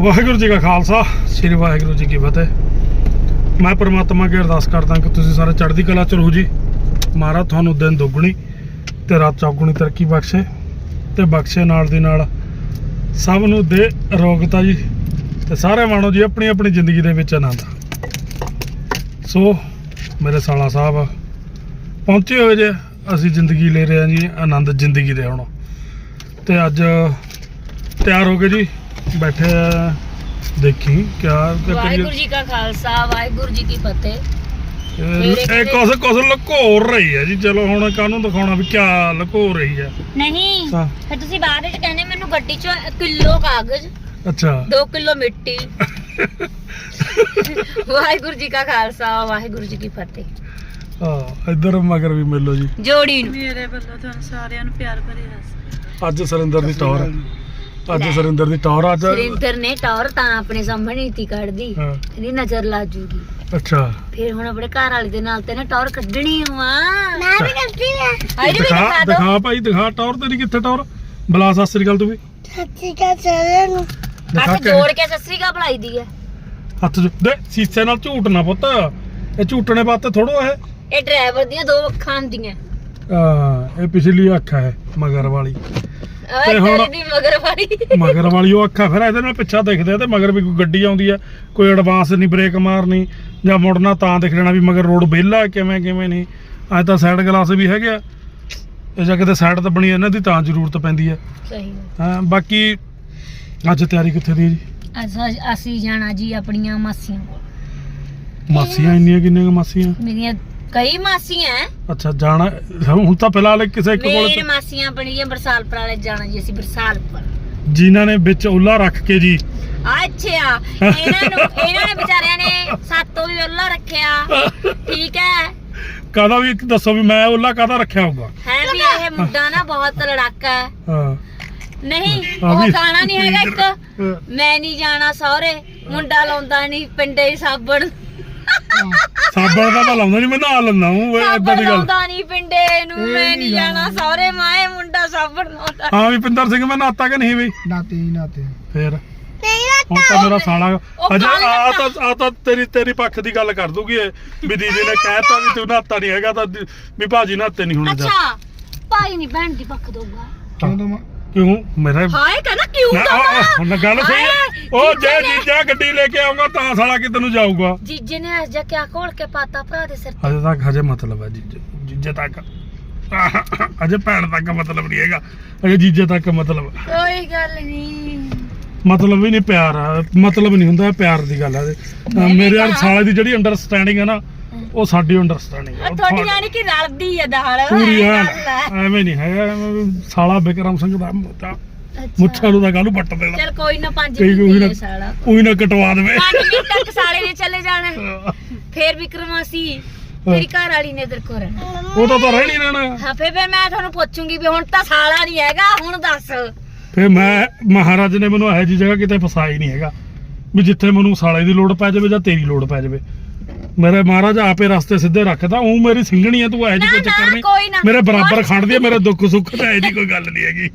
ਵਾਹਿਗੁਰੂ ਜੀ ਕਾ ਖਾਲਸਾ, ਸ੍ਰੀ ਵਾਹਿਗੁਰੂ ਜੀ ਕੀ ਫਤਿਹ। ਮੈਂ ਪਰਮਾਤਮਾ ਅੱਗੇ ਅਰਦਾਸ ਕਰਦਾ ਕਿ ਤੁਸੀਂ ਸਾਰੇ ਚੜ੍ਹਦੀ ਕਲਾ ਚ ਰਹੋ ਜੀ। ਮਹਾਰਾਜ ਤੁਹਾਨੂੰ ਦਿਨ ਦੁੱਗਣੀ ਤੇ ਰਾਤ ਚੌਗੁਣੀ ਤਰੱਕੀ ਬਖਸ਼ੇ ਤੇ ਬਖਸ਼ੇ ਨਾਲ ਦੀ ਨਾਲ ਸਭ ਨੂੰ ਦੇ ਅਰੋਗਤਾ ਜੀ ਤੇ ਸਾਰੇ ਮਾਣੋ ਜੀ ਆਪਣੀ ਆਪਣੀ ਜ਼ਿੰਦਗੀ ਦੇ ਵਿੱਚ ਆਨੰਦ। ਸੋ ਮੇਰੇ ਸਾਲਾ ਸਾਹਿਬ, ਪਹੁੰਚੇ ਹੋਏ ਜੇ, ਅਸੀਂ ਜ਼ਿੰਦਗੀ ਲੈ ਰਹੇ ਹਾਂ ਜੀ, ਆਨੰਦ ਜ਼ਿੰਦਗੀ ਦੇ ਹੁਣ। ਤੇ ਅੱਜ ਤਿਆਰ ਹੋ ਗਏ ਜੀ। ਬੈਠੇ ਆ ਦੇਖੀ ਕਿਆ ਕਿਆ ਵਾਹਿਗੁਰੂ ਜੀ ਕਾ ਖਾਲਸਾ ਵਾਹਿਗੁਰੂ ਜੀ ਕੀ ਫਤਿਹ। ਇਹ ਕੁਛ ਕੁਛ ਲੁਕੋ ਰਹੀ ਹੈ ਜੀ। ਚਲੋ ਹੁਣ ਕਾਹਨੂੰ ਦਿਖਾਉਣਾ ਵੀ ਕਿਆ ਲੁਕੋ ਰਹੀ ਹੈ। ਨਹੀਂ ਹਾਂ। ਫਿਰ ਤੁਸੀਂ ਬਾਅਦ ਵਿੱਚ ਕਹਿੰਦੇ ਮੈਨੂੰ ਗੱਡੀ 'ਚ ਕਿਲੋ ਕਾਗਜ਼ ਅੱਛਾ। 2 ਕਿਲੋ ਮਿੱਟੀ। ਵਾਹਿਗੁਰੂ ਜੀ ਕਾ ਖਾਲਸਾ ਵਾਹਿਗੁਰੂ ਜੀ ਕੀ ਫਤਿਹ। ਹਾਂ ਇੱਧਰ ਮਗਰ ਵੀ ਮਿਲੋ ਜੀ। ਜੋੜੀ ਨੂੰ। ਮੇਰੇ ਵੱਲੋਂ ਤੁਹਾਨੂੰ ਸਾਰਿਆਂ ਨੂੰ ਪਿਆਰ ਭਰੀ ਰਸ ਅੱਜ ਸਰਿੰਦਰ ਦੀ ਟੌਰ ਅੱਜ ਲੈ। ਸਰਿੰਦਰ ਦੀ ਟੌਰ ਅੱਜ ਸੁਰਿੰਦਰ ਨੇ ਟੌਰ ਤਾਂ ਆਪਣੇ ਸਾਹਮਣੇ ਹੀ ਤੀ ਕੱਢਦੀ। ਹਾਂ, ਇਹਦੀ ਨਜ਼ਰ ਲਾ ਜੂਗੀ। ਅੱਛਾ। ਫਿਰ ਹੁਣ ਆਪਣੇ ਘਰ ਵਾਲੇ ਦੇ ਨਾਲ ਤੇ ਨਾ ਟੌਰ ਕੱਢਣੀ ਹੁਆ ਮੈਂ। ਵੀ ਕਰਦੀ ਮੈਂ ਆਈ ਵੀ ਦਿਖਾ ਦਿਖਾ ਦੋ। ਦਿਖਾ ਭਾਈ ਦਿਖਾ ਟੌਰ ਤੇਰੀ ਕਿੱਥੇ ਟੌਰ? ਬਲਾ ਸਤਿ ਸ੍ਰੀ ਅਕਾਲ ਤੂੰ ਵੀ। ਸੱਚੀ ਕਾ ਸਾਰਿਆਂ ਨੂੰ। ਦਿਖਾ ਹੱਥ ਕੇ। ਜੋੜ ਕੇ ਸੱਸਰੀ ਕਾ ਬੁਲਾਈ ਦੀ ਹੈ ਹੱਥ ਦੇ ਸੀਸੇ ਨਾਲ ਝੂਟ ਨਾ ਪੁੱਤ। ਇਹ ਝੂਟਣੇ ਵਾਸਤੇ ਥੋੜੋ ਹੈ ਇਹ। ਡਰਾਈਵਰ ਦੀਆਂ ਦੋ ਅੱਖਾਂ ਹੁੰਦੀਆਂ। ਆ ਇਹ ਪਿਛਲੀ ਅੱਖ ਹੈ ਮਗਰ ਵਾਲੀ। ਓਏ ਹੁਣ- ਦੀ ਮਗਰ ਵਾਲੀ ਮਗਰ ਵਾਲੀ ਉਹ ਅੱਖਾਂ ਫਿਰ ਇਹਦੇ ਨਾਲ ਪਿੱਛਾ ਦਿਖਦੇ ਆ ਤੇ ਮਗਰ ਵੀ ਕੋਈ ਗੱਡੀ ਆਉਂਦੀ ਆ ਕੋਈ ਐਡਵਾਂਸ ਨਹੀਂ ਬ੍ਰੇਕ ਮਾਰਨੀ ਜਾਂ ਮੁੜਨਾ ਤਾਂ ਦਿਖ ਜਾਣਾ ਵੀ ਮਗਰ ਰੋਡ ਵਿਹਲਾ ਕਿਵੇਂ ਕਿਵੇਂ ਨਹੀਂ। ਅੱਜ ਤਾਂ ਸਾਈਡ ਗਲਾਸ ਵੀ ਹੈਗੇ ਆ। ਇਹ ਜਾਂ ਕਿਤੇ ਸਾਈਡ ਤੇ ਬਣੀ ਇਹਨਾਂ ਦੀ ਤਾਂ ਜ਼ਰੂਰਤ ਪੈਂਦੀ ਆ। ਸਹੀ ਹਾਂ ਬਾਕੀ ਅੱਜ ਤਿਆਰੀ ਕਿੱਥੇ ਦੀ ਹੈ ਜੀ? ਅਸਾਂ ਅਸੀਂ ਜਾਣਾ ਜੀ ਆਪਣੀਆਂ ਮਾਸੀਆਂ ਕੋਲ। ਮਾਸੀਆਂ ਇੰਨੀਆਂ ਕਿੰਨੀਆਂ ਕੁ ਮਾਸੀਆਂ? ਮੇਰੀਆਂ ਕਈ ਮਾਸੀਆਂ ਹੈ। ਅੱਛਾ ਜਾਣਾ ਹੁਣ ਤਾਂ ਫਿਲਹਾਲ ਕਿਸੇ ਇੱਕ ਮੇਰ ਕੋਲ ਮਾਸੀਆਂ ਆਪਣੀਆਂ ਬਰਸਾਲਪੁਰ ਵਾਲੇ ਜਾਣਾ ਜੀ ਅਸੀਂ ਬਰਸਾਲਪੁਰ। ਜਿਨ੍ਹਾਂ ਨੇ ਵਿੱਚ ਉੱਲਾ ਰੱਖ ਕੇ ਜੀ। ਅੱਛਾ ਇਹਨਾਂ ਨੂੰ ਇਹਨਾਂ ਨੇ ਵਿਚਾਰਿਆਂ ਨੇ ਸਾਤੋਂ ਵੀ ਉੱਲਾ ਰੱਖਿਆ। ਠੀਕ ਹੈ ਕਾਹਦਾ ਵੀ ਦੱਸੋ ਵੀ ਮੈਂ ਉੱਲਾ ਕਾਹਦਾ ਰੱਖਿਆ ਹੋਊਗਾ? ਹੈ ਵੀ ਇਹ ਮੁੰਡਾ ਨਾ ਬਹੁਤ ਲੜਾਕਾ ਹੈ ਹਾਂ। ਨਹੀਂ ਉਹ ਵੀ- ਗਾਣਾ ਨਹੀਂ ਹੈਗਾ ਇੱਕ। ਹਾਂ। ਮੈਂ ਨਹੀਂ ਜਾਣਾ ਸਹੁਰੇ ਮੁੰਡਾ ਲਾਉਂਦਾ ਨਹੀਂ ਪਿੰਡੇ ਹੀ ਸਾਬਣ। ਸਾਬਣ ਦਾ ਤਾਂ ਲਾਉਂਦਾ ਨਹੀਂ ਮੈਂ ਨਹਾ ਲੈਂਦਾ ਹੂੰ ਇਹ ਏਦਾਂ ਸਾਬਣ ਦੀ ਗੱਲ। ਲਾਉਂਦਾ ਨਹੀਂ ਪਿੰਡੇ ਨੂੰ ਮੈਂ ਨਹੀਂ ਜਾਣਾ ਸਹੁਰੇ ਮਾਏ ਮੁੰਡਾ ਸਾਬਣ ਲਾਉਂਦਾ। ਹਾਂ ਵੀ ਪਿੰਦਰ ਸਿੰਘ ਮੈਂ ਨਾਤਾ ਕਿ ਨਹੀਂ ਵੀ? ਨਾਤੇ ਹੀ ਨਾਤੇ ਫੇਰ? ਨਹੀਂ ਹੁਣ ਤਾਂ ਮੇਰਾ ਸਾਲਾ ਅਜੇ ਆ ਤਾਂ ਆ ਤਾਂ ਤੇਰੀ ਤੇਰੀ ਪੱਖ ਦੀ ਗੱਲ ਕਰ ਦੂਗੀ ਇਹ ਵੀ ਦੀਦੀ ਨੇ ਕਹਿਤਾ ਵੀ ਤੂੰ ਨਾਤਾ ਨਹੀਂ ਹੈਗਾ ਤਾਂ ਵੀ ਭਾਜੀ ਨਾਤੇ ਨਹੀਂ ਹੋਣੇ ਅੱਛਾ ਭਾਈ ਨਹੀਂ ਭੈਣ ਦੀ ਪੱਖ ਦਊਗਾ। ਕਿਉਂ ਦਮਾ ਕਿਉਂ? ਮੇਰਾ ਹਾਏ ਕਹਿੰਦਾ ਕਿਉਂ ਨਾ, ਉਹ- ਹੁਣ ਗੱਲ ਸੁਣ। ਹਾਏ, ਉਹ ਜੇ ਜੀਜੇ ਨੇ- ਜੀਜਾ ਗੱਡੀ ਲੈ ਕੇ ਆਉਂਗਾ ਤਾਂ ਸਾਲਾ ਕਿਤੇ ਨੂੰ ਜਾਊਗਾ। ਜੀਜੇ ਨੇ ਅੱਜ ਕਿਆ ਕੋਲ ਕੇ ਪਾਤਾ ਭਰਾ ਦੇ ਸਿਰ ਅਜੇ ਤੱਕ ਹਜੇ ਮਤਲਬ ਹੈ ਜੀਜੇ। ਜੀਜੇ ਤੱਕ। ਅਜੇ ਭੈਣ ਤੱਕ ਮਤਲਬ ਨਹੀਂ ਹੈਗਾ। ਅਜੇ ਜੀਜੇ ਤੱਕ ਮਤਲਬ। ਕੋਈ ਗੱਲ ਨਹੀਂ ਮਤਲਬ ਵੀ ਨਹੀਂ ਪਿਆਰ ਆ। ਮਤਲਬ ਨਹੀਂ ਹੁੰਦਾ ਪਿਆਰ ਦੀ ਗੱਲ ਆ। ਇਹ। ਅਹ ਮੇਰੇ ਯਾਰ। ਸਾਲੇ ਦੀ ਜਿਹੜੀ ਅੰਡਰਸਟੈਂਡਿੰਗ ਹੈ ਨਾ ਉਹ ਸਾਡੀ ਅੰਡਰਸਟੈਂਡਿੰਗ ਉਹ ਤੁਹਾਡੀ ਜਾਨੀ ਕਿ ਰਲਦੀ ਆ ਦਾਲ ਪੂਰੀ ਐਨ ਆ। ਐਵੇਂ ਨਹੀਂ ਐਵੇਂ ਵੀ ਸਾਲਾ ਬਿਕਰਮ ਸਿੰਘ ਦਾ ਮੁੱਛਾਂ ਨੂੰ ਤਾਂ ਕਾਹਨੂੰ ਪੱਟ ਦੇਣਾ? ਚੱਲ ਕੋਈ ਨਾ ਪੰਜ ਕਈ ਕੋਈ ਨਾ ਹੀ ਸਾਲਾ। ਕੋਈ ਨਾ ਕਟਵਾ ਦੇਵੇ। ਪੰਜ ਮਿੰਟ ਤੱਕ ਸਾਲੇ ਨੇ ਚਲੇ ਜਾਣਾ। ਫੇਰ ਵਿਕਰਮਾਸੀ ਮੇਰੀ ਘਰ ਵਾਲੀ ਨੇ ਇਧਰ ਕੋ ਰਹਿਣਾ। ਉਹ ਤਾਂ ਤਾਂ ਰਹਿਣੀ ਰਹਿਣਾ। ਹਾਂ ਫੇਰ ਫੇਰ ਮੈਂ ਤੁਹਾਨੂੰ ਪੁੱਛੂੰਗੀ ਵੀ ਹੁਣ ਤਾਂ ਸਾਲਾ ਨਹੀਂ ਹੈਗਾ ਹੁਣ ਦੱਸ। ਫੇ ਮੈਂ ਮਹਾਰਾਜ ਨੇ ਮੈਨੂੰ ਇਹੋ ਜਿਹੀ ਜਗ੍ਹਾ ਕਿਤੇ ਫਸਾਈ ਨਹੀਂ ਹੈਗਾ। ਵੀ ਜਿੱਥੇ ਮੈਨੂੰ ਸਾਲੇ ਦੀ ਲੋੜ ਪੈ ਜਾਵੇ ਜਾਂ ਤੇਰੀ ਲੋੜ ਪੈ ਜਾਵੇ। ਮੇਰੇ ਮਹਾਰਾਜ ਆਪੇ ਰਸਤੇ ਸਿੱਧੇ ਰੱਖਦਾ ਉਹ ਮੇਰੀ ਸਿੰਘਣੀ ਹੈ ਤੂੰ ਇਹੋ ਜਿਹੀ ਕੋਈ ਚੱਕਰ ਕੋਈ ਨਹੀਂ ਨਾ। ਮੇਰੇ ਬਰਾਬਰ ਖੜਦੀ ਹੈ ਮੇਰੇ ਦੁੱਖ ਸੁੱਖ ਤੇ ਇਹੋ ਜਿਹੀ ਕੋਈ ਗੱਲ ਨਹੀਂ ਹੈਗੀ।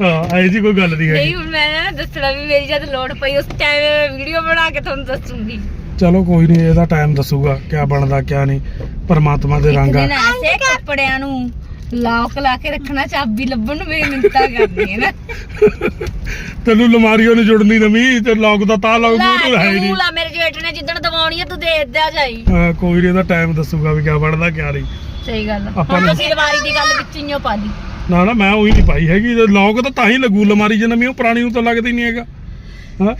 ਹਾਂ ਇਹੋ ਜਿਹੀ ਕੋਈ ਗੱਲ ਨਹੀਂ ਨਹੀਂ ਹੈਗੀ ਹੁਣ ਮੈਂ ਨਾ ਦੱਸਣਾ ਵੀ ਮੇਰੀ ਜਦ ਲੋੜ ਪਈ ਉਸ ਟਾਈਮ ਵੀਡੀਓ ਬਣਾ ਕੇ ਤੁਹਾਨੂੰ ਦੱਸੂੰਗੀ। ਚਲੋ ਕੋਈ ਨਹੀਂ ਇਹਦਾ ਟਾਈਮ ਦੱਸੂਗਾ ਕਿਆ ਬਣਦਾ ਕਿਆ ਨਹੀਂ। ਪਰਮਾਤਮਾ ਦੇ ਰੰਗ ਆ। ਐਸੇ ਕੱਪੜਿਆਂ ਨੂੰ ਲੌਕ ਲਾ ਕੇ ਰੱਖਣਾ ਚਾਬੀ ਲੱਭਣ ਨੂੰ ਮੇਰੀ ਮਿੰਤਾ ਕਰਦੀ ਹੈ ਨਾ। ਤੈਨੂੰ ਲਮਾਰੀਓ ਨੂੰ ਜੁੜਨੀ ਨਵੀਂ ਤੇ ਲੋਕ ਦਾ ਤਾਂ ਲੋਕ ਲੈ ਤੂੰ ਹੈ ਨਹੀਂ। ਲਾ ਮੇਰੇ ਜੇਠ ਨੇ ਜਿੱਦਣ ਦਵਾਉਣੀ ਆ ਤੂੰ ਦੇਖਦਾ ਜਾਈ। ਹਾਂ, ਕੋਈ ਨਹੀਂ ਇਹਦਾ ਟਾਈਮ ਦੱਸੂਗਾ ਵੀ ਕਿਆ ਬਣਦਾ ਕਿਆ ਨਹੀਂ। ਸਹੀ ਗੱਲ ਆਪਾਂ ਆਪਾਂ ਨੂੰ- ਤੁਸੀਂ ਦੀਵਾਰੀ ਦੀ ਗੱਲ ਵਿੱਚ ਹੀ ਓ ਪਾ ਲਈ। ਨਾ ਨਾ ਮੈਂ ਉਹੀ ਨਹੀਂ ਪਾਈ ਹੈਗੀ ਤੇ ਲੋਕ ਤਾਂ ਤਾਂ ਹੀ ਲੱਗੂ ਲਮਾਰੀ ਜੇ ਨਵੀਂ ਉਹ ਪੁਰਾਣੀ ਨੂੰ ਤਾਂ ਲੱਗਦਾ ਹੀ ਨਹੀਂ ਹੈਗਾ। ਹਾਂ।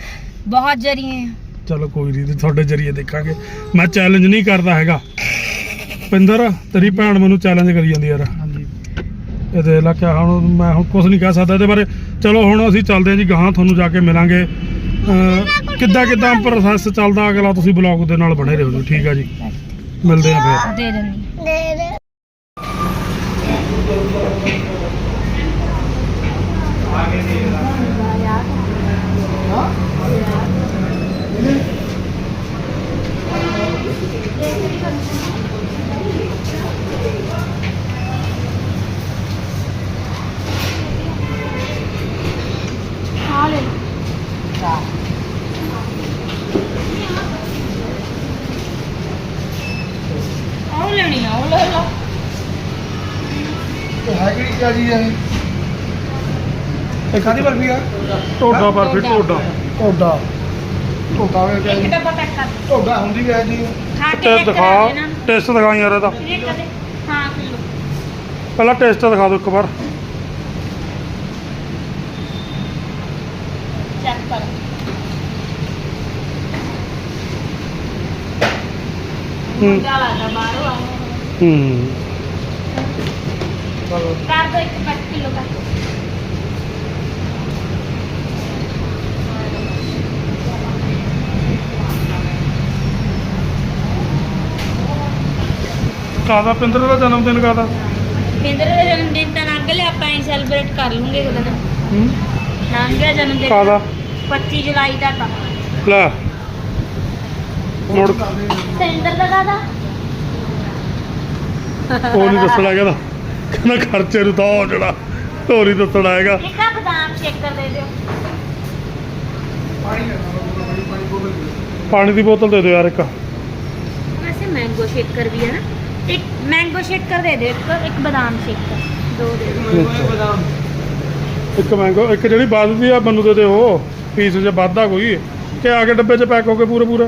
ਬਹੁਤ ਜਰੀਏ ਚਲੋ ਕੋਈ ਨਹੀਂ ਤੇ ਤੁਹਾਡੇ ਜਰੀਏ ਦੇਖਾਂਗੇ। ਮੈਂ ਚੈਲੰਜ ਨਹੀਂ ਕਰਦਾ ਹੈਗਾ। ਪਿੰਦਰ ਤੇਰੀ ਭੈਣ ਮੈਨੂੰ ਚੈਲੰਜ ਕਰੀ ਜਾਂਦੀ ਯਾਰ। ਹਾਂਜੀ। ਇਹ ਦੇਖ ਲੈ ਕਿਆ ਹੁਣ ਮੈਂ ਹੁਣ ਕੁਝ ਨਹੀਂ ਕਹਿ ਸਕਦਾ ਇਹਦੇ ਬਾਰੇ। ਚਲੋ ਹੁਣ ਅਸੀਂ ਚੱਲਦੇ ਹਾਂ ਜੀ ਗਾਹਾਂ ਤੁਹਾਨੂੰ ਜਾ ਕੇ ਮਿਲਾਂਗੇ। ਕਿੱਦਾਂ ਕਿੱਦਾਂ ਪ੍ਰੋਸੈਸ ਚੱਲਦਾ ਅਗਲਾ ਤੁਸੀਂ ਬਲੌਗ ਦੇ ਨਾਲ ਬਣੇ ਰਹੋ ਜੀ ਠੀਕ ਆ ਜੀ। ਮਿਲਦੇ ਆ ਫਿਰ। ਦੇ ਦਿੰਦੀ ਕਾਦੀ ਬਰਫੀ ਆ? ਢੋਡਾ ਬਰਫੀ ਢੋਡਾ। ਢੋਡਾ। ਢੋਡਾ। ਵੇ ਇੱਕ ਡੱਬਾ ਪੈਕ ਕਰ। ਢੋਡਾ ਹੁੰਦੀ ਹੈ ਜੀ। ਖਾ ਕੇ ਟੇਸਟ ਦਿਖਾ। ਟੇਸਟ ਦਿਖਾ ਯਾਰ ਇਹਦਾ। ਇਹ ਕਦੇ ਹਾਂ ਕਿਲੋ ਪਹਿਲਾਂ ਟੇਸਟ ਦਿਖਾ ਦਿਓ ਇੱਕ ਵਾਰ। ਚੈੱਕ ਕਰ। ਹੂੰ। ਬਾਹਰੋਂ ਹੂੰ। ਕਰ ਦੋ ਇੱਕ ਪੈਕ ਕਿਲੋ ਕਰ ਕਾਦਾ ਪਿੰਦਰ ਦਾ ਜਨਮ ਦਿਨ ਕਾਦਾ ਪਿੰਦਰ ਦਾ ਜਨਮ ਦਿਨ ਤਾਂ ਲੰਘ ਲਿਆ ਆਪਾਂ ਹੀ ਸੈਲੀਬ੍ਰੇਟ ਕਰ ਲੂੰਗੇ ਉਹਦਾ ਦਿਨ। ਹੂੰ? ਲੰਘ ਗਿਆ ਜਨਮ ਦਿਨ। ਕਾਦਾ 25 ਜੁਲਾਈ ਦਾ ਤਾਂ। ਲੈ। ਮੁੜ ਸਿੰਦਰ ਦਾ ਕਾਦਾ ਉਹ ਨਹੀਂ ਦੱਸਣਾ ਕਹਿੰਦਾ ਕਹਿੰਦਾ ਖਰਚੇ ਨੂੰ ਤਾਂ ਉਹ ਜਿਹੜਾ ਹੋਰ ਹੀ ਦੱਸਣਾ ਹੈਗਾ। ਇੱਕ ਆ ਬਦਾਮ ਸ਼ੇਕਰ ਦੇ ਦਿਓ। ਪਾਣੀ ਦੀ ਬੋਤਲ ਦੇ ਦਿਓ ਯਾਰ ਇੱਕ। ਵੈਸੇ ਮੈਂਗੋ ਸ਼ੇਕਰ ਵੀ ਹੈ ਨਾ। ਇੱਕ ਮੈਂਗੋ ਸ਼ੇਕਰ ਦੇ ਦਿਓ ਇੱਕ ਇੱਕ ਬਦਾਮ ਸ਼ੇਕਰ ਦੋ ਦੇ ਦਿਓ ਬਦਾਮ। ਇੱਕ ਮੈਂਗੋ ਇੱਕ ਜਿਹੜੀ ਵੱਧਦੀ ਆ ਮੈਨੂੰ ਦੇ ਦਿਓ ਪੀਸ ਜੇ ਵੱਧਦਾ ਕੋਈ। ਕਿ ਆ ਕੇ ਡੱਬੇ 'ਚ ਪੈਕ ਹੋ ਕੇ ਪੂਰੇ ਪੂਰੇ।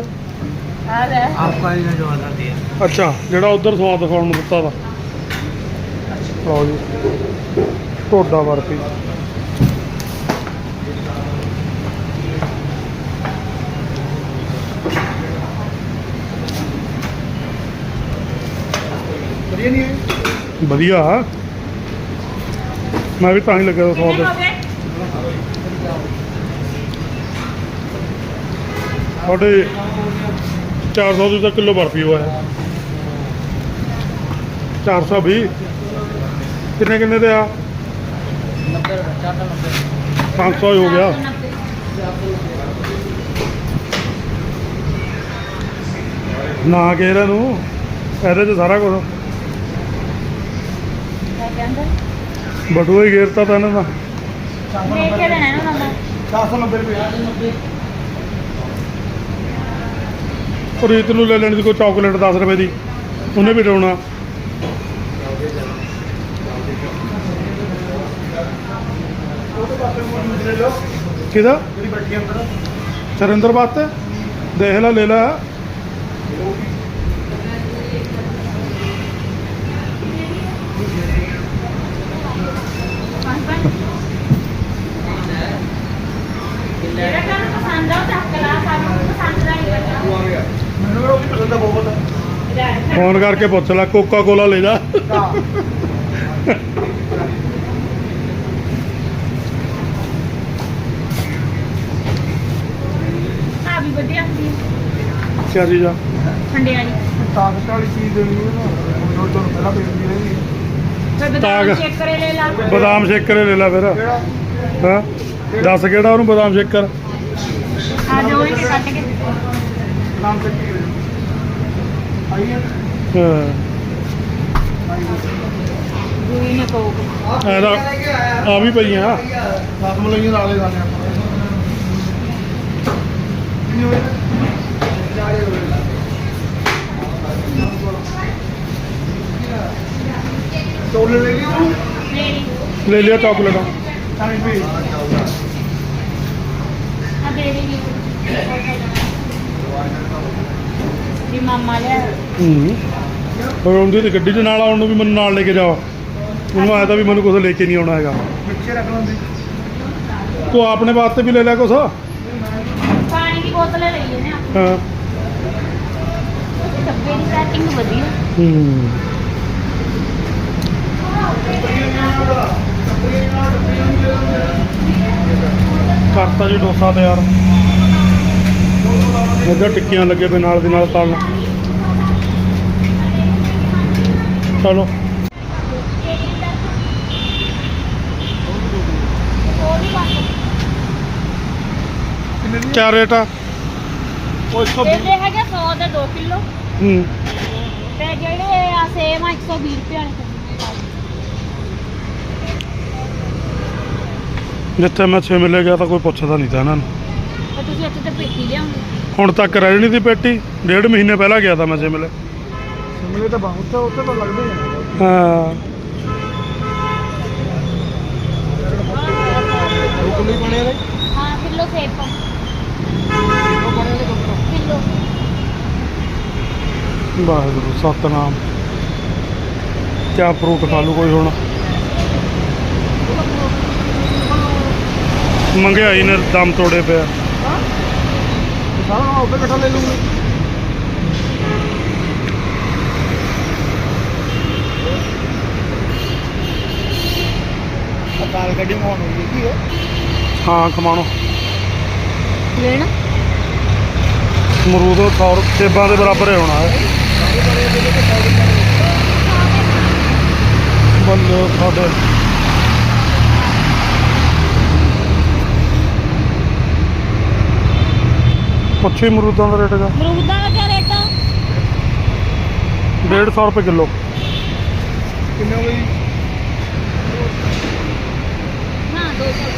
ਆ ਲੈ। ਆਪਕਾ ਇਹ ਜੋ ਆਦਰ ਦਿਆ ਅੱਛਾ ਜਿਹੜਾ ਉਧਰ ਸਵਾਦ ਦਿਖਾਉਣ ਨੂੰ ਦਿੱਤਾ ਦਾ ਲਓ ਜੀ। ਢੋਡਾ ਬਰਫੀ। ਵਧੀਆ ਨਹੀਂ ਹੈ? ਵਧੀਆ। ਮੈਂ ਵੀ ਤਾਂ ਹੀ ਲੱਗਿਆ ਕਿੰਨੇ ਸਵਾਦ ਹੋ ਗਏ ਸਾਡੇ 400 ਦੀ ਤਾਂ ਕਿਲੋ ਬਰਫੀ ਹੋਇਆ। ਹੈ 420 ਕਿੰਨੇ ਕਿੰਨੇ ਦੇ ਆ? 500 ਹੀ ਹੋ ਗਿਆ। ਨਾ ਕੇ ਇਹਨਾਂ ਨੂੰ ਇਹਦੇ 'ਚ ਸਾਰਾ ਕੁਝ ਕਹਿੰਦਾ। ਬਟੂਆ ਹੀ ਗੇਰਤਾ ਤਾਂ ਇਹਨਾਂ ਦਾ ਲੈ ਕੇ ਦੇਣਾ ਨਾ? ਨੰਬਰ 490 ਰੁਪਏ। ਉਹ ਰੀਤ ਨੂੰ ਲੈ ਲੈਣੀ ਸੀ ਕੋਈ ਚਾਕਲੇਟ 10 ਰੁਪਏ ਦੀ। ਉਹਨੇ ਵੀ ਡਾਉਣਾ ਕਿਹਦਾ? ਜਿਹੜੀ ਬੈਠੀ ਅੰਦਰ। ਸਰਿੰਦਰ ਬਾਤ ਦੇਖ ਲੈ ਲੈ ਲੈ ਜਿਹੜਾ ਤੁਹਾਨੂੰ ਪਸੰਦ ਆ ਉਹ ਚੱਕ ਲਾ ਸਾਨੂੰ ਪਸੰਦ ਦਾ ਨਹੀਂ ਕਰਨਾ ਤੂੰ ਆ ਗਿਆ ਬਹੁਤ ਫੋਨ ਕਰਕੇ ਪੁੱਛ ਲੈ ਕੋਕਾ ਕੋਲਾ ਲੈ ਜਾ। ਆ ਵੀ ਵਧੀਆ। ਹੁੰਦੀ ਹੈ ਕਿਆ ਚੀਜ਼ ਆ ਠੰਡੇ ਵਾਲੀ। ਤਾਕਤ ਵਾਲੀ ਚੀਜ਼ ਦੇਣੀ ਹੈ ਨਾ ਉਹ ਤੋਂ ਪਹਿਲਾਂ ਪੇਂਦੀ ਰਹੀ ਫਿਰ। ਬਦਾਮ ਸ਼ੇਕਰ ਲੈ ਲਾ। ਬਦਾਮ ਸ਼ੇਕਰ ਲੈ ਲੈ ਫਿਰ। ਕਿਹੜਾ? ਹਾਂ? ਦੱਸ ਕਿਹੜਾ ਉਹਨੂੰ ਬਦਾਮ ਸ਼ੇਕਰ? ਆ ਜਾਓ ਇਹ ਕੱਟ ਕੇ। ਨਾਮ ਤੇ ਕੀ ਦੂਈ ਨੇ ਆ ਵੀ ਪਈਆਂ। ਸਾਥ ਮਲਾਈਆਂ ਨਾਲੇ ਆਪਾਂ। ਚੋਲੇ ਲੈ ਲਿਓ ਲੈ ਲਿਆ ਚਾਕਲੇਟਾਂ ਵੀ। ਆ ਬੇਰੀ ਵੀ ਦੀ ਮਾਮਾ ਲਿਆ। ਹੂੰ। ਹੋਰ ਉਹਦੀ ਤੇ ਗੱਡੀ 'ਚ ਨਾਲ ਆਉਣ ਨੂੰ ਵੀ ਮੈਨੂੰ ਨਾਲ ਲੈ ਕੇ ਜਾਓ। ਉਹਨੂੰ ਆਇਆ ਤਾਂ ਵੀ ਮੈਨੂੰ ਕੁਝ ਲੈ ਕੇ ਨਹੀਂ ਆਉਣਾ ਹੈਗਾ। ਪਿੱਛੇ ਰੱਖ ਲੈਂਦੇ ਤੂੰ ਆਪਣੇ ਵਾਸਤੇ ਵੀ ਲੈ ਲਿਆ ਕੁਛ। ਹਾਂ ਪਾਣੀ ਦੀ ਬੋਤਲ ਲਈ ਇਹਨੇ ਡੱਬੇ ਦੀ ਪੈਕਿੰਗ ਵਧੀਆ। ਹੂੰ। ਕਰਤਾ ਜੀ ਡੋਸਾ ਤਿਆਰ। ਇੱਧਰ ਟਿੱਕੀਆਂ ਲੱਗੇ ਪਏ ਨਾਲ ਦੀ ਨਾਲ ਤਲਣ ਚਲੋ। ਕਿਆ ਰੇਟ ਆ? ਉਹ 120 ਇਹਦੇ ਹੈਗੇ 100 ਦੇ 2 ਕਿਲੋ। ਹੂੰ। ਤੇ ਜਿਹੜੇ ਆ ਸੇਮ ਆ 120 ਰੁਪਏ ਵਾਲੇ। ਜਿੱਥੇ ਮੈਂ ਛੇ ਮਿਲੇ ਗਿਆ ਤਾਂ ਕੋਈ ਪੁੱਛਦਾ ਨਹੀਂ ਤਾਂ ਇਹਨਾਂ ਨੂੰ। ਤੇ ਤੁਸੀਂ ਇੱਥੇ ਤੇ ਪੇਟੀ ਲਿਆਉਂਗੇ ਹੁਣ ਤੱਕ ਰਹਿਣੀ ਦੀ ਪੇਟੀ। ਡੇਢ ਮਹੀਨੇ ਪਹਿਲਾਂ ਗਿਆ ਤਾਂ ਮੈਂ ਛੇ ਮਿਲੇ ਸਮਲੇ ਤਾਂ ਬਹੁਤ ਉੱਥੇ ਤਾਂ ਲੱਗਦੇ ਆ। ਹਾਂ। ਕਿਲੋ ਹੀ ਬਣੇ ਨੇ? ਹਾਂ ਕਿਲੋ ਸੇਬ। ਕਿਲੋ ਬਣੇ ਨੇ ਕਿਲੋ ਕਿਲੋ। ਵਾਹਿਗੁਰੂ ਸਤਨਾਮ। ਕਿਆ ਫਰੂਟ ਖਾ ਲੂ ਕੋਈ ਹੁਣ? ਮੰਗਿਆਈ ਨੇ ਦਮ ਤੋੜੇ ਪਿਆ। ਸਾਰਾ ਉੱਤੇ ਇਕੱਠਾ ਲੈ ਲੂੰਗੀ। ਅਕਾਲ ਗੱਡੀ ਮੋਹਨ ਹੋਈ ਕੀ ਹੈ। ਹਾਂ ਖਮਾਣੋ। ਲੈਣਾ। ਮਰੂਦ 100 ਸੇਬਾਂ ਦੇ ਬਰਾਬਰ ਹੀ ਹੋਣਾ ਹੈ। ਬੱਲੇ ਸਾਡੇ ਪੁੱਛੀ ਮਰੂਦਾਂ ਦਾ ਰੇਟ ਦਾ ਮਰੂਦਾਂ ਦਾ ਕੀ ਰੇਟ ਆ? 150 ਰੁਪਏ ਕਿਲੋ। ਕਿੰਨੇ ਹੋ ਗਈ ਹਾਂ 200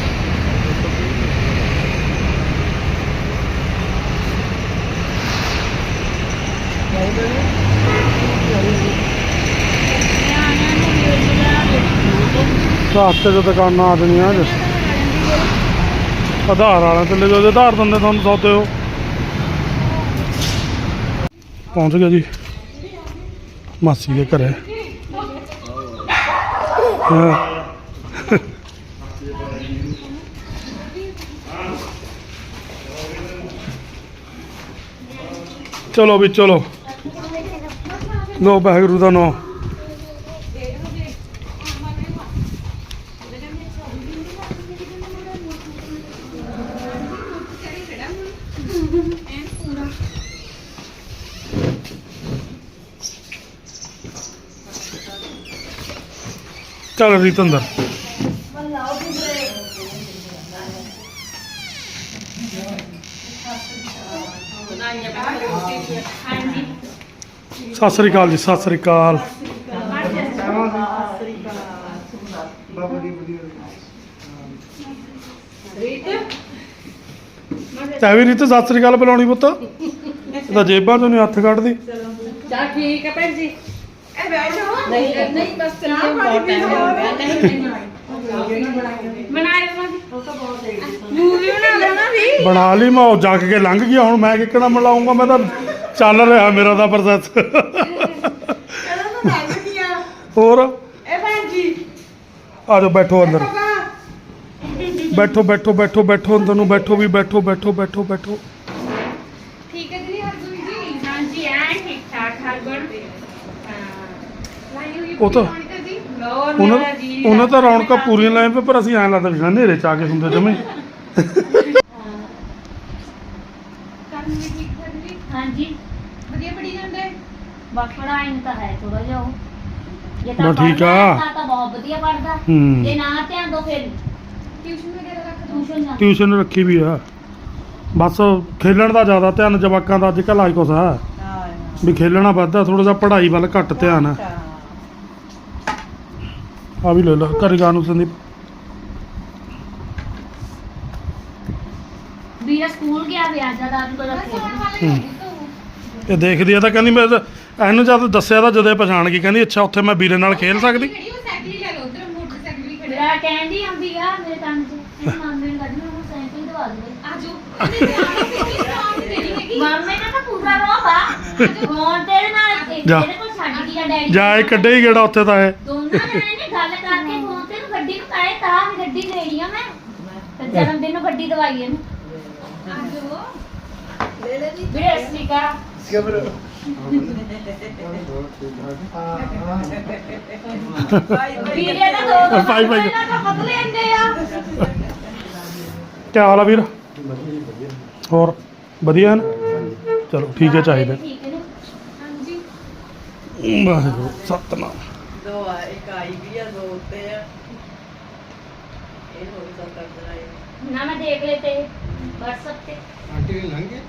ਨਿਆਣਿਆਂ ਨੂੰ ਮਿਲ ਗਿਆ ਰਾਸਤੇ 'ਚ ਦੁਕਾਨਾਂ ਆ ਜਾਣੀਆਂ ਅੱਜ ਆਧਾਰ ਵਾਲਿਆਂ ਤੇ ਲੈ ਜਾਓ ਜੇ ਆਧਾਰ ਦਿੰਦੇ ਤੁਹਾਨੂੰ ਸੌਦੇ ਹੋ। ਪਹੁੰਚ ਗਿਆ ਜੀ। ਮਾਸੀ ਦੇ ਘਰੇ। ਚਲੋ ਵੀ ਚਲੋ। ਲੋ ਵਾਹਿਗੁਰੂ ਦਾ ਨਾਮ ਚੱਲ ਰੀਤ ਅੰਦਰ ਸਤਿ ਸ੍ਰੀ ਅਕਾਲ ਜੀ ਸਤਿ ਸ੍ਰੀ ਅਕਾਲ ਤੈ ਵੀ ਰੀਤ ਸਤਿ ਸ੍ਰੀ ਅਕਾਲ ਬੁਲਾਉਣੀ ਪੁੱਤ ਇਹ ਤਾਂ ਜੇਬਾਂ ਚੋਂ ਨਹੀਂ ਹੱਥ ਕੱਢਦੀ ਚਾ ਠੀਕ ਹੈ ਭੈਣ ਜੀ ਇਹ ਬੈਠੋ ਨਹੀਂ ਨਹੀਂ ਬਸ ਚੱਲੀਏ ਬਹੁਤ ਟਾਈਮ ਹੋ ਗਿਆ। ਨਹੀਂ ਬਣਾਏ ਮੂਵੀ ਬਣਾ ਲੈਣਾ ਵੀ। ਬਣਾ ਲਈ ਮੈਂ ਉਹ ਜੱਗ ਕੇ ਲੰਘ ਗਿਆ। ਹੁਣ ਮੈਂ ਕਿੱਕਣਾ ਮਿਲਾਉਂਗਾ ਮੈਂ ਤਾਂ ਚੱਲ ਰਿਹਾ ਮੇਰਾ ਦਾ ਪ੍ਰੋਸੈਸ ਹੋਰ? ਇਹ ਭੈਣ ਜੀ। ਆ ਜਾਓ ਬੈਠੋ ਅੰਦਰ। ਬੈਠੋ ਬੈਠੋ ਬੈਠੋ ਬੈਠੋ ਅੰਦਰ ਨੂੰ। ਬੈਠੋ ਵੀ ਬੈਠੋ ਬੈਠੋ ਬੈਠੋ ਬੈਠੋ ਠੀਕ ਹੈ ਦੀਦੀ ਹਰਗੁਣ ਜੀ ਹਾਂਜੀ ਐ ਠੀਕ ਠਾਕ ਹਰਗੁਣ ਉਹ ਤਾਂ ਉਹਨਾਂ ਉਹਨਾਂ ਤਾਂ ਰੌਣਕਾਂ ਪੂਰੀਆਂ ਲਾਈਆਂ ਪਏ ਪਰ ਅਸੀਂ ਐਂ ਲੱਗਦਾ ਵੀ ਹਨੇਰੇ ਚ ਆ ਕੇ ਹੁੰਦੇ ਜਮੇ। ਹਾਂਜੀ। ਵਧੀਆ ਪੜੀ ਜਾਂਦੇ? ਬਸ ਪੜਾਈ ਨੂੰ ਤਾਂ ਹੈ ਥੋੜਾ ਜਿਹਾ ਉਹ। ਜੇ ਬਸ ਠੀਕ ਪੜ੍ਹਦਾ ਆ। ਤਾਂ ਤਾਂ ਬਹੁਤ ਵਧੀਆ ਪੜਦਾ ਹੂੰ। ਜੇ ਨਾ ਧਿਆਨ ਦੋ ਫਿਰ। ਟਿਊਸ਼ਨ ਵਗੈਰਾ ਰੱਖ ਟਿਊਸ਼ਨ ਜਾ। ਟਿਊਸ਼ਨ ਰੱਖੀ ਵੀ ਆ। ਬਸ ਖੇਲਣ ਦਾ ਜ਼ਿਆਦਾ ਧਿਆਨ ਜਵਾਕਾਂ ਦਾ ਅੱਜ ਕੱਲ੍ਹ ਆਈ ਕੁਛ ਆ। ਵੀ ਖੇਲਣਾ ਵੱਧਦਾ ਥੋੜਾ ਜਿਹਾ ਪੜ੍ਹਾਈ ਵੱਲ ਘੱਟ ਧਿਆਨ ਆ। ਆ ਵੀ ਲੈ ਲਾ ਘਰੇ ਗਾ ਨੂੰ ਸੰਦੀਪ। ਵੀਰਾ ਸਕੂਲ ਗਿਆ ਵੀ ਅੱਜ ਦਾ ਅੱਜ ਕੋਲ ਹੂੰ। ਇਹ ਦੇਖਦੀ ਆ ਤਾਂ ਕਹਿੰਦੀ ਮੈਂ ਤਾਂ- ਇਹਨੂੰ ਜਦ ਦੱਸਿਆ ਤਾਂ ਜਦੇ ਪਛਾਣ ਗਈ ਕਹਿੰਦੀ ਅੱਛਾ ਉੱਥੇ ਮੈਂ ਵੀਰੇ ਨਾਲ ਖੇਲ ਸਕਦੀ। ਮੇਰਾ ਕਹਿੰਦੀ ਆਉਂਦੀ ਆ ਮੇਰੇ ਕੰਨ 'ਚ। ਇਹ ਮਾਮੇ ਨੂੰ ਕੱਢ ਮੈਂ ਸਾਈਕਲ ਦਵਾ ਦੇ ਆਜੋ। ਮਾਮੇ ਨੇ ਤਾਂ ਪੂਰਾ ਰੋਬਾ ਫੋਨ ਤੇਰੇ ਨਾਲ ਜਾ। ਇਹਦੇ ਕੋਲ ਛੱਡ ਗਿਆ ਡੈਡੀ ਜਾ ਇਹ ਕੱਢੇ ਹੀ ਗੇੜਾ ਉੱਥੇ ਤਾਂ ਇਹ ਦੋਨਾਂ ਨੇ ਗੱਲ ਕਰਕੇ ਫੋਨ ਤੇ ਨੂੰ ਗੱਡੀ ਨੂੰ ਕਾਏ ਤਾਂ ਵੀ ਗੱਡੀ ਦੇਣੀ ਆ ਮੈਂ ਤੇ ਜਨਮ ਦਿਨ ਨੂੰ ਗੱਡੀ ਦਵਾਈ ਇਹਨੂੰ ਵੀਰੇ ਅਸਲੀਕਾ ਵੀਰੇ ਦਾ ਦੋ ਭਾਈ, ਭਾਈ। ਇਹਨਾਂ ਦਾ ਬਦਲੇ ਲੈਂਦੇ ਆ ਕੀ ਹਾਲ ਆ ਵੀਰ ਹੋਰ ਵਧੀਆ ਨਾ ਚਲੋ ਠੀਕ ਹੈ ਚਾਹੀਦਾ। ਠੀਕ ਹੈ ਨਾ? ਹਾਂਜੀ। ਵਾਹਿਗੁਰੂ ਸਤਨਾਮ। ਦੋ ਆ ਇੱਕ ਆਈ ਵੀ ਆ ਦੋ ਉੱਤੇ ਆ। ਇਹ ਹੋ ਗਿਆ ਤਾਂ ਕਰਾਏ ਨਾ ਮੈਂ ਦੇਖ ਲਏ ਤੇ WhatsApp ਤੇ। ਆਂਟੀ ਨੇ ਲੰਘੇ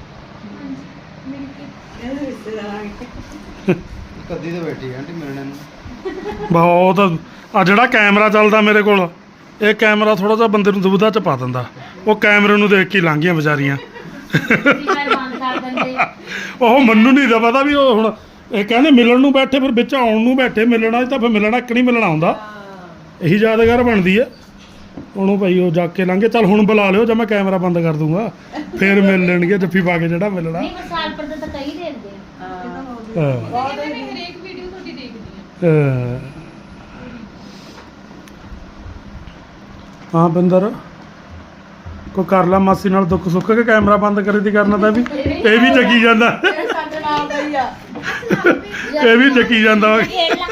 ਇਹ ਰਿਸ਼ਤੇਦਾਰ ਕੱਦੀ ਤੇ ਬੈਠੀ ਆਂਟੀ ਮਿਲਣੇ ਨੂੰ ਬਹੁਤ ਆ ਜਿਹੜਾ ਕੈਮਰਾ ਚੱਲਦਾ ਮੇਰੇ ਕੋਲ ਇਹ ਕੈਮਰਾ ਥੋੜਾ ਜਿਹਾ ਬੰਦੇ ਨੂੰ ਦੁਬਿਧਾ ਚ ਪਾ ਦਿੰਦਾ। ਉਹ ਕੈਮਰੇ ਨੂੰ ਦੇਖ ਕੇ ਹੀ ਲੰਘ ਗਈਆਂ ਵਿਚਾਰੀਆਂ। ਦਿੰਦੇ। ਉਹ ਮੈਨੂੰ ਨਹੀਂ ਦਾ ਪਤਾ ਵੀ ਉਹ ਹੁਣ ਇਹ ਕਹਿੰਦੇ ਮਿਲਣ ਨੂੰ ਬੈਠੇ ਫਿਰ ਵਿੱਚ ਆਉਣ ਨੂੰ ਬੈਠੇ ਮਿਲਣਾ ਤਾਂ ਫਿਰ ਮਿਲਣਾ ਇੱਕ ਨਹੀਂ ਮਿਲਣਾ ਹੁੰਦਾ। ਇਹੀ ਯਾਦਗਾਰ ਬਣਦੀ ਹੈ। ਉਹਨੂੰ ਭਾਈ ਉਹ ਜਾ ਕੇ ਲੰਘੇ ਚੱਲ ਹੁਣ ਬੁਲਾ ਲਿਓ ਜਾਂ ਮੈਂ ਕੈਮਰਾ ਬੰਦ ਕਰ ਦੂੰਗਾ। ਫੇਰ ਮਿਲ ਲੈਣਗੇ ਜੱਫੀ ਪਾ ਕੇ ਜਿਹੜਾ ਮਿਲਣਾ। ਨਹੀਂ ਸਾਲ ਪਰ ਤਾਂ ਕਈ ਦੇਖਦੇ ਆ ਹਾਂ। ਹਰੇਕ ਵੀਡੀਓ ਤੁਹਾਡੀ ਦੇਖਦੀ ਹਾਂ। ਹਾਂ ਬਿੰਦਰ। ਕੋ ਕਰ ਲਾ ਮਾਸੀ ਨਾਲ ਦੁੱਖ ਸੁੱਖ ਕੇ ਕੈਮਰਾ ਬੰਦ ਕਰੀ ਦੀ ਕਰਨਾ ਤਾਂ ਵੀ? ਇਹ ਵੀ ਜਗੀ ਜਾਂਦਾ। ਸਾਡੇ ਨਾਲ ਦਾ ਹੀ ਆ ਇਹ ਵੀ ਜਗੀ ਜਾਂਦਾ। ਵਾ। ਖੇਡ ਲਾ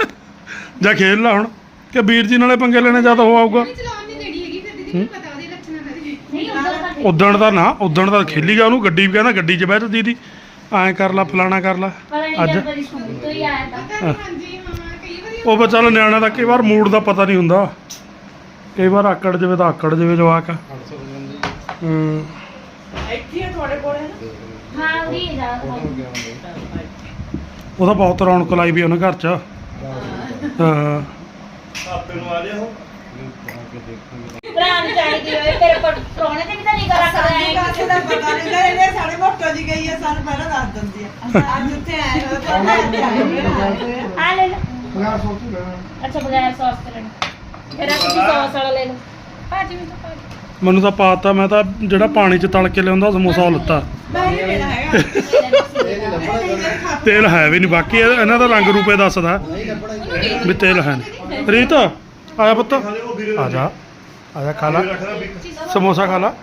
ਜਾਂ ਖੇਲ ਲਾ ਹੁਣ। ਕਿ ਵੀਰ ਜੀ ਨਾਲੇ ਪੰਗੇ ਲੈਣੇ ਜ਼ਿਆਦਾ ਹੋ ਆਊਗਾ। ਚਲਾਉਣ ਨਹੀਂ ਦੇਣੀ ਹੈਗੀ ਫਿਰ ਦੀਦੀ ਨੂੰ ਪਤਾ ਉਹਦੇ ਲੱਛਣਾਂ ਦਾ ਜੀ ਨਹੀਂ ਉਧਰ ਉਦਣ ਦਾ ਨਾ, ਉਦਣ ਦਾ ਖੇਲੀ ਗਿਆ ਉਹਨੂੰ, ਗੱਡੀ ਵੀ ਕਹਿੰਦਾ ਗੱਡੀ 'ਚ ਬਹਿ ਜਾ ਦੀਦੀ। ਐਂ ਕਰ ਲਾ, ਫਲਾਣਾ ਕਰ ਲਾ। ਪਤਾ ਨਹੀਂ ਅੱਜ। ਜਦ ਕਦੀ ਤੋਂ ਹੀ ਆਇਆ ਤਾਂ ਹਾਂਜੀ ਹਾਂ ਕਈ ਵਾਰੀ ਉਹ ਬਚਾ ਚੱਲ ਨਿਆਣਾ ਦਾ ਕਈ ਵਾਰ ਮੂਡ ਦਾ ਪਤਾ ਨਹੀਂ ਹੁੰਦਾ। ਕਈ ਵਾਰ ਆਕੜ ਜਾਵੇ ਤਾਂ ਆਕੜ ਜਾਵੇ ਜਵਾਕ। ਹੂੰ। ਇੱਥੇ ਆ ਤੁਹਾਡੇ ਕੋਲ ਹੈ ਨਾ? ਹਾਂ ਉਰੀ ਜਾ ਉਹਦਾ ਬਹੁਤ ਰੌਣਕ ਲਾਈ ਵੀ ਉਹਨੇ ਘਰ 'ਚ। ਹਾਂ। ਭਰਾ ਨੂੰ ਚਾਹੀਦੀ ਹੋਏ ਤੇਰੇ ਕੋਲ ਪ੍ਰਾਹੁਣੇ ਤੇ ਵੀ ਤਾਂ ਨਹੀਂ ਕਰਾ ਸਕਦਾ ਕਾਸੇ ਦਾ ਪਤਾ ਨਹੀਂ ਨਾ ਇਹਨੇ ਸਾਡੇ ਮੋਟੋ ਜੀ ਗਈ ਹੈ ਸਾਨੂੰ ਪਹਿਲਾਂ ਦੱਸ ਦਿੰਦੀ ਆ। ਅੱਜ ਉੱਥੇ ਆਏ ਹੋ ਤਾਂ ਹਾਂ। ਆ ਲੈ ਲਓ। ਬਗਾਰ ਸੋਚ ਲੈਣਾ ਅੱਛਾ ਬਗੈਰ ਸੌਸ ਤੇ ਲੈਣਾ ਫਿਰ ਆ ਤੁਸੀਂ ਸੌਸ ਵਾਲਾ ਲੈ ਲਓ। ਭਾਜੀ ਮੈਨੂੰ ਤਾਂ ਭਾਜੀ ਮੈਨੂੰ ਤਾਂ ਪਾਤਾ ਮੈਂ ਤਾਂ ਜਿਹੜਾ ਪਾਣੀ 'ਚ ਤਲ ਕੇ ਲਿਆਉਂਦਾ ਸਮੋਸਾ ਉਹ ਲਿੱਤਾ। ਮੈਂ ਨਹੀਂ ਲੈਣਾ ਹੈਗਾ ਤੇਲ ਹੈ ਵੀ ਨਹੀਂ ਬਾਕੀ ਇਹ- ਇਹਨਾਂ ਦਾ ਰੰਗ ਰੂਪੇ ਦੱਸਦਾ। ਵੀ ਤੇਲ ਹੈ ਨਹੀਂ। ਰੀਤ ਆਇਆ ਪੁੱਤ। ਆ ਜਾ। ਆ ਜਾ ਖਾ ਲਾ। ਸਮੋਸਾ ਖਾ ਲਾ।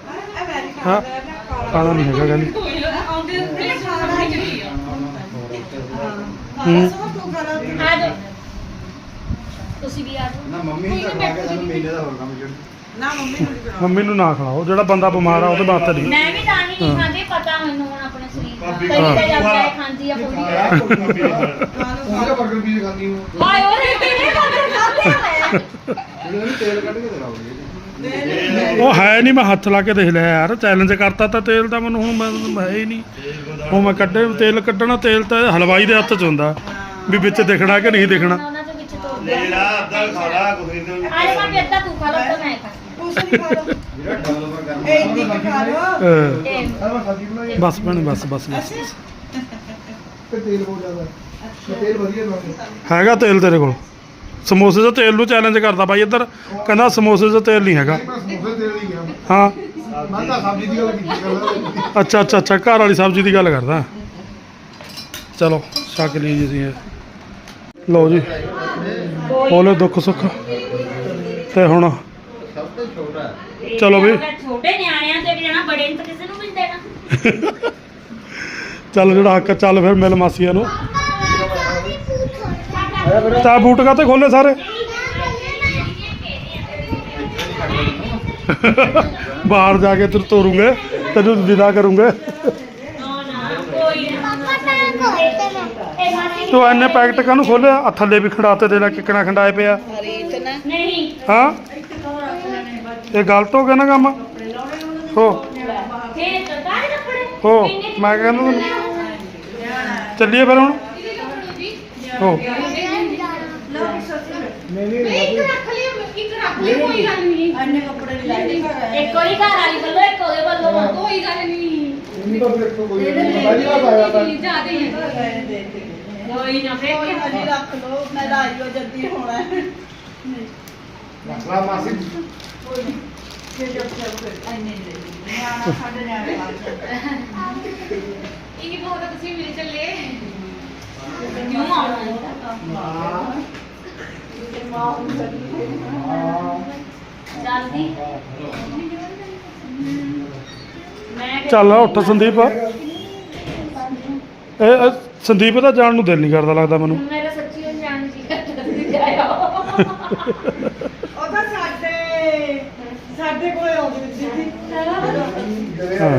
ਹਾਂ। ਖਾਣਾ ਨਹੀਂ ਹੈਗਾ ਕਹਿੰਦੀ। ਹੀ। ਤੁਸੀਂ ਵੀ ਆ ਜਾਓ। ਨਾ ਮੰਮੀ ਕੇ ਸਾਨੂੰ ਮਹੀਨੇ ਦਾ ਹੋਰ ਕੰਮ ਛੱਡ ਨਾ ਮੰਮੀ ਨੂੰ ਨਹੀਂ ਮੰਮੀ ਨੂੰ ਨਾ ਖਿਲਾਓ ਜਿਹੜਾ ਬੰਦਾ ਬਿਮਾਰ ਆ ਉਹਦੇ ਵਾਸਤੇ ਨਹੀਂ ਮੈਂ ਵੀ ਤਾਂ ਹੀ ਨਹੀਂ। ਖਾਂਦੀ ਪਤਾ ਮੈਨੂੰ ਹੁਣ ਆਪਣੇ ਸਰੀਰ ਦਾ। ਕਈ ਤਾਂ। ਜਾਂਦਾ ਹੈ ਖਾਂਦੀ ਆ ਪੂਰੀ। ਉਹਦਾ ਬਰਗਰ ਪੀਸ ਖਾਂਦੀ ਹੂੰ। ਹਾਏ ਉਹਨੇ ਕਿਹਨੇ ਖਾਂਦੇ ਖਾਂਦੇ ਮੈਂ? ਇਹਨੂੰ ਤੇਲ ਕੱਢ ਕੇ ਦਿਖਾਉਂਦੀ ਉਹ ਹੈ ਨਹੀਂ ਮੈਂ ਹੱਥ ਲਾ ਕੇ ਦੇਖ ਲਿਆ ਯਾਰ ਚੈਲੰਜ ਕਰਤਾ ਤਾਂ ਤੇਲ ਤਾਂ ਮੈਨੂੰ ਹੁਣ ਮੈਂ ਹੈ ਹੀ ਨਹੀਂ। ਉਹ ਮੈਂ ਕੱਢੇ ਤੇਲ ਕੱਢਣਾ ਤੇਲ ਤਾਂ ਹਲਵਾਈ ਦੇ ਹੱਥ 'ਚ ਹੁੰਦਾ। ਵੀ ਵਿੱਚ ਦਿਖਣਾ ਕਿ ਨਹੀਂ ਦਿਖਣਾ। ਉਹਨਾਂ ਦੇ ਵਿੱਚ ਤੋੜ ਦਿਆ ਅੱਧਾ ਖਾ ਲਾ ਕੋਈ ਨਹੀਂ ਆਲੇ ਭਾਵੇਂ ਅੱਧਾ ਤੂੰ ਖਾ ਲਓ ਤਾਂ ਮੈਂ ਖਾ ਕੁਛ ਨਹੀਂ ਖਾ ਲਓ ਜਿਹੜਾ ਡਬਲ ਕਰ ਇਹ ਇੰਨੀ ਕੁ ਖਾ ਲਓ ਅਹ, ਤੇ ਆ ਮੈਂ ਸਬਜ਼ੀ ਬਣਾਈ ਬਸ ਭੈਣੇ ਬਸ ਬਸ ਬਸ। ਤੇ ਤੇਲ ਬਹੁਤ ਜ਼ਿਆਦਾ ਹੈ। ਤੇਲ ਵਧੀਆ ਲਾਉਂਦੇ ਹੈਗਾ ਤੇਲ ਤੇਰੇ ਕੋਲ। ਸਮੋਸੇ ਦਾ ਤੇਲ ਨੂੰ ਚੈਲੰਜ ਕਰਦਾ ਬਾਈ ਇੱਧਰ। ਕਹਿੰਦਾ ਸਮੋਸੇ ਦਾ ਤੇਲ ਨਹੀਂ ਹੈਗਾ। ਮੈਂ ਸਮੋਸੇ ਤੇਲ ਹੀ ਗਿਆ ਹਾਂ। ਮੈਂ ਤਾਂ ਸਬਜ਼ੀ ਦੀ ਗੱਲ ਕੀਤੀ ਕਰ ਅੱਛਾ ਅੱਛਾ ਅੱਛਾ ਘਰ ਵਾਲੀ ਸਬਜ਼ੀ ਦੀ ਗੱਲ ਕਰਦਾ। ਚਲੋ ਛਕ ਲਈ ਜੀ ਅਸੀਂ ਇਹ। ਲਓ ਜੀ। ਬੋਲੇ ਦੁੱਖ ਸੁੱਖ। ਤੇ ਹੁਣ ਤੋਂ ਛੋਟਾ ਚਲੋ ਵੀ। ਛੋਟੇ ਨਿਆਣਿਆਂ ਤੇ ਵੀ ਜਾਣਾ ਬੜੇ ਨੂੰ ਤਾਂ ਕਿਸੇ ਨੂੰ ਵੀ ਨਹੀਂ ਦੇਣਾ। ਚੱਲ ਜਿਹੜਾ ਹੱਕ ਆ, ਚੱਲ ਫਿਰ ਮਿਲ ਮਾਸੀਆਂ ਨੂੰ। ਤਾਂ ਬੂਟ ਕਾਤੇ ਖੋਲੇ ਸਾਰੇ? ਬਾਹਰ ਜਾ ਕੇ ਤੈਨੂੰ ਤੋਰੂਗੇ ਤੈਨੂੰ ਵਿਦਾ ਕਰੂੰਗੇ। ਨਾ ਨਾ ਕੋਈ ਨਾ। ਇਹ ਮਾਸੀ ਤੂੰ ਐਨੇ ਪੈਕਟ ਕਾਹਨੂੰ ਖੋਲਿਆ? ਆ ਥੱਲੇ ਵੀ ਖੜਾਤੇ ਦੇ ਲੈ ਕਿਕਣਾ ਖੰਡਾਏ ਪਿਆ। ਨਹੀਂ। ਹਾਂ? ਇਹ ਗਲਤ ਹੋ ਗਿਆ ਨਾ ਕੰਮ? ਹੋ। ਇਹ ਤਾਂ ਕੱਪੜੇ? ਹੋ। ਮੈਂ ਕਹਿੰਦਾ ਤੈਨੂੰ ਚੱਲੀਏ ਫਿਰ ਹੁਣ? ਹੋ। ਇੱਕ ਰੱਖ ਲਈ ਇੱਕ ਰੱਖ ਲਈ ਕੋਈ ਗੱਲ ਨਹੀਂ ਇੰਨੇ ਕੱਪੜੇ ਨਹੀਂ ਲਾਏ ਇੱਕ ਉਹਦੀ ਘਰ ਵਾਲੀ ਵੱਲੋਂ ਇੱਕ ਉਹਦੇ ਵੱਲੋਂ ਆ। ਕੋਈ ਗੱਲ ਨਹੀਂ ਨਹੀਂ ਤਾਂ ਫਿਰ ਕੋਈ ਬਾਜੀ ਦਾ ਪਾਇਆ ਤਾਂ। ਜ਼ਿਆਦਾ ਹੀ ਹੈ। ਕੋਈ ਨਾ ਫੇਰ ਕੋਈ ਰੱਖ ਲਓ। ਮੈਂ ਲਾਈ ਹੋ ਜਲਦੀ ਹੋਣਾ। ਹੈ ਮਸਲਾ ਮਾਸੀ। ਦੇ ਨਿਆਣਾ ਸਾਡੇ ਨਿਆਣੇ ਇਹ ਬਹੁਤ ਤੁਸੀਂ ਮਿਲ ਚੱਲੇ ਕਿਉਂ ਆਉਣਾ ਹੈ? ਜਲਦੀ ਮੈਂ ਕਿ- ਚੱਲ ਉੱਠ ਸੰਦੀਪ। ਇਹ ਸੰਦੀਪ ਦਾ ਜਾਣ ਨੂੰ ਦਿਲ ਨਹੀਂ ਕਰਦਾ ਲੱਗਦਾ ਮੈਨੂੰ। ਮੇਰਾ ਸੱਚੀ ਜਾਣ ਜੀ ਕਰਦਾ ਸੀ ਜਾਇਆ ਉਹ ਤਾਂ ਸਾਡੇ ਸਾਡੇ ਕੋਲੇ ਆਉਂਦੀ ਸੀ ਹਾਂ।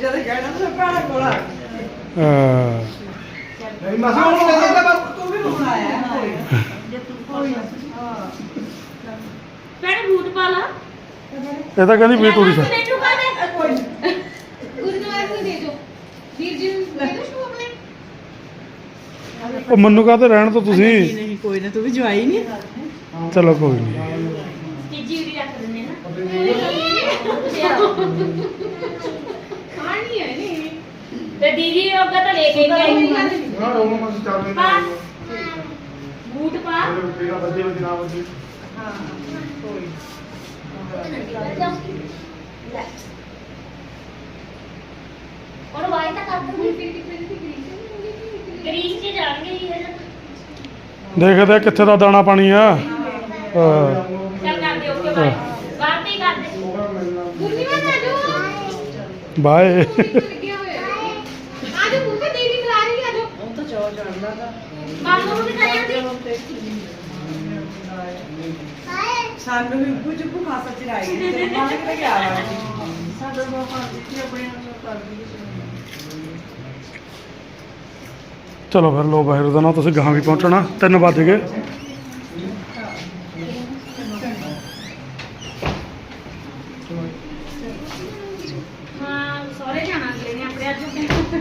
ਜਦੋਂ ਕਹਿਣਾ ਤਾਂ ਭੈਣਾ ਕੋਲ ਆ ਹਾਂ। ਨਹੀਂ ਮਾਸੀ ਹੁਣ ਕਹਿੰਦਾ ਬਸ ਤੂੰ ਵੀ ਹੁਣ ਆਇਆ ਕੋਈ ਨਾ। ਜੇ ਤੂੰ ਕੋਈ ਨਾ। ਹਾਂ ਭੈਣ ਬੂਟ ਪਾ ਲਾ। ਇਹ ਤਾਂ ਕਹਿੰਦੀ ਵੀ ਟੂਰੀ ਸਾ ਮੈਨੂੰ ਪਾ ਦੇ। ਕੋਈ ਨਾ। ਗੁਰਦੁਆਰੇ ਨੂੰ ਦੇ ਦਿਓ ਵੀਰ ਜੀ ਨੂੰ ਦੇ ਦਿਓ ਸ਼ੂ ਆਪਣੇ। ਉਹ ਮੰਨੂ ਕਾਹਤੇ ਰਹਿਣ ਤੋਂ ਤੁਸੀਂ? ਨਹੀਂ ਨਹੀਂ ਕੋਈ ਨਾ ਤੂੰ ਵੀ ਜਵਾਈ ਨਹੀਂ। ਚਲੋ ਕੋਈ ਨਹੀਂ। ਨਾ ਖਾਣੀ ਹੈ ਨਹੀਂ ਤੇ ਦੀਦੀ ਉਹਗਾ ਤਾਂ ਲੈ ਕੇ ਗਈ ਕੋਈ ਗੱਲ ਹਾਂ। ਨਹੀਂ ਨਾ ਰੋਣ ਮਾਸੀ ਚੱਲ ਪਾ। ਨਹੀਂ ਬੂਟ ਪਾ। ਤੇਰਾ ਬੱਜੇ ਵਿੱਚ ਨਾ ਬੱਜੇ ਹਾਂ ਕੋਈ ਔਰ ਵਾਈ ਤਾਂ ਕਰ ਦੂੰਗੀ। ਗਰੀਸ ਚ ਜਾਣਗੇ ਜੀ ਹਜੇ ਦੇਖਦੇ ਕਿੱਥੇ ਦਾ ਦਾਣਾ ਪਾਣੀ ਆ। ਹਾਂ। ਚੱਲ ਕਰਦੇ ਓਕੇ ਬਾਏ ਬਾਅਦ ਤੇ ਕਰਦੇ ਗੁਰਨੀ ਮੈਂ ਆ ਜਾਓ ਬਾਏ। ਲੱਗਿਆ ਹੋਇਆ ਆ ਜਾਓ ਗੁਰਨੀ ਦੀਦੀ ਬੁਲਾ ਰਹੀ ਆ ਜਾਓ ਉਹ ਤਾਂ ਚੋ ਚੜਨਾ ਤਾਂ ਮਾਮੂ ਨੂੰ ਵੀ ਕਰਿਆ ਸਾਨੂੰ ਵੀ ਕੁਝ ਕੁ ਖਾਸਾ ਚੜਾਈ ਤੇ ਮਾਂ ਕਿਤੇ ਗਿਆ ਵਾ। ਸਾਡਾ ਬਾਪਾ ਜੀ ਆਪਣੇ ਨਾਲ ਕਰਦੀ ਚਲੋ ਫਿਰ ਲੋ ਬਾਹਰ ਦਾ ਨਾ ਤੁਸੀਂ ਗਾਹਾਂ ਵੀ ਪਹੁੰਚਣਾ। 3 ਵੱਜ ਗਏ